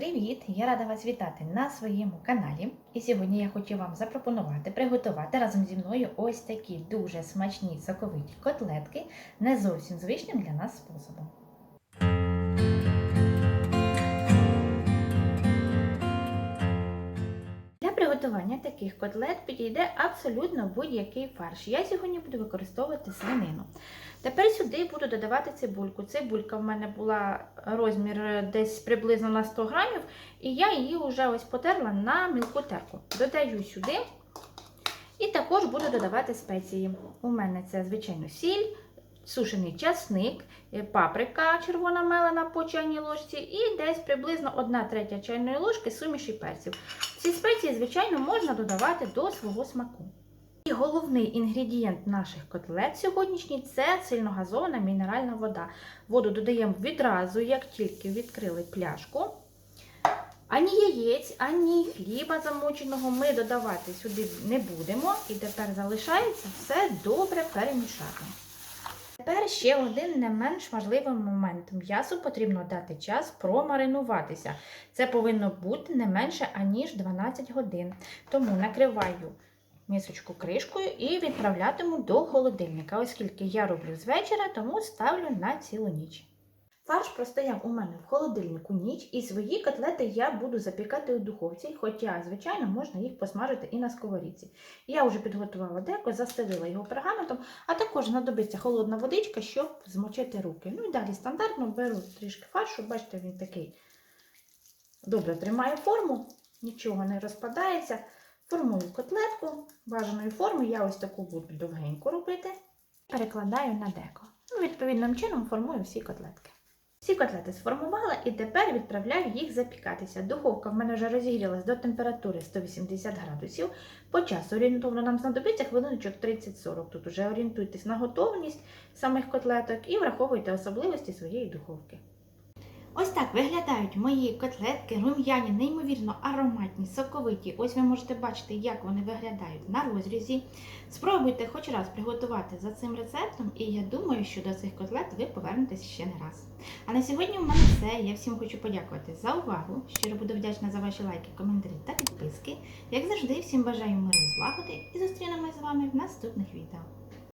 Привіт! Я рада вас вітати на своєму каналі. І сьогодні я хочу вам запропонувати приготувати разом зі мною ось такі дуже смачні соковиті котлетки, не зовсім звичним для нас способом. Приготування таких котлет підійде абсолютно будь-який фарш. Я сьогодні буду використовувати свинину. Тепер сюди буду додавати цибульку. Цибулька в мене була розмір десь приблизно на 100 грамів, і я її вже ось потерла на мілку терку. Додаю сюди і також буду додавати спеції. У мене це, звичайно, сіль, сушений часник, е, паприка червона мелена по чайній ложці і десь приблизно 1 третя чайної ложки суміші перців. Ці спеції, звичайно, можна додавати до свого смаку. І головний інгредієнт наших котлет сьогоднішній це сильногазована мінеральна вода. Воду додаємо відразу, як тільки відкрили пляшку. Ані яєць, ані хліба замоченого ми додавати сюди не будемо. І тепер залишається все добре перемішати. Тепер ще один не менш важливий момент. М'ясу потрібно дати час промаринуватися. Це повинно бути не менше аніж 12 годин. Тому накриваю місочку кришкою і відправлятиму до холодильника, оскільки я роблю з вечора, тому ставлю на цілу ніч. Фарш простояв у мене в холодильнику ніч, і свої котлети я буду запікати у духовці, хоча, звичайно, можна їх посмажити і на сковорідці. Я вже підготувала деко, застелила його пергаментом, а також знадобиться холодна водичка, щоб змочити руки. Ну і далі стандартно беру трішки фаршу, бачите, він такий добре тримає форму, нічого не розпадається. Формую котлетку бажаної форми, я ось таку буду довгенько робити. Перекладаю на деко. Ну, відповідним чином формую всі котлетки. Всі котлети сформувала і тепер відправляю їх запікатися. Духовка в мене вже розігрілась до температури 180 градусів. По часу орієнтовно нам знадобиться хвилиночок 30-40. Тут вже орієнтуйтесь на готовність самих котлеток і враховуйте особливості своєї духовки. Ось так виглядають мої котлетки, рум'яні, неймовірно ароматні, соковиті. Ось ви можете бачити, як вони виглядають на розрізі. Спробуйте хоч раз приготувати за цим рецептом, і я думаю, що до цих котлет ви повернетесь ще не раз. А на сьогодні в мене все. Я всім хочу подякувати за увагу. Щиро буду вдячна за ваші лайки, коментарі та підписки. Як завжди, всім бажаю миру і злагоди і зустрінемось з вами в наступних відео.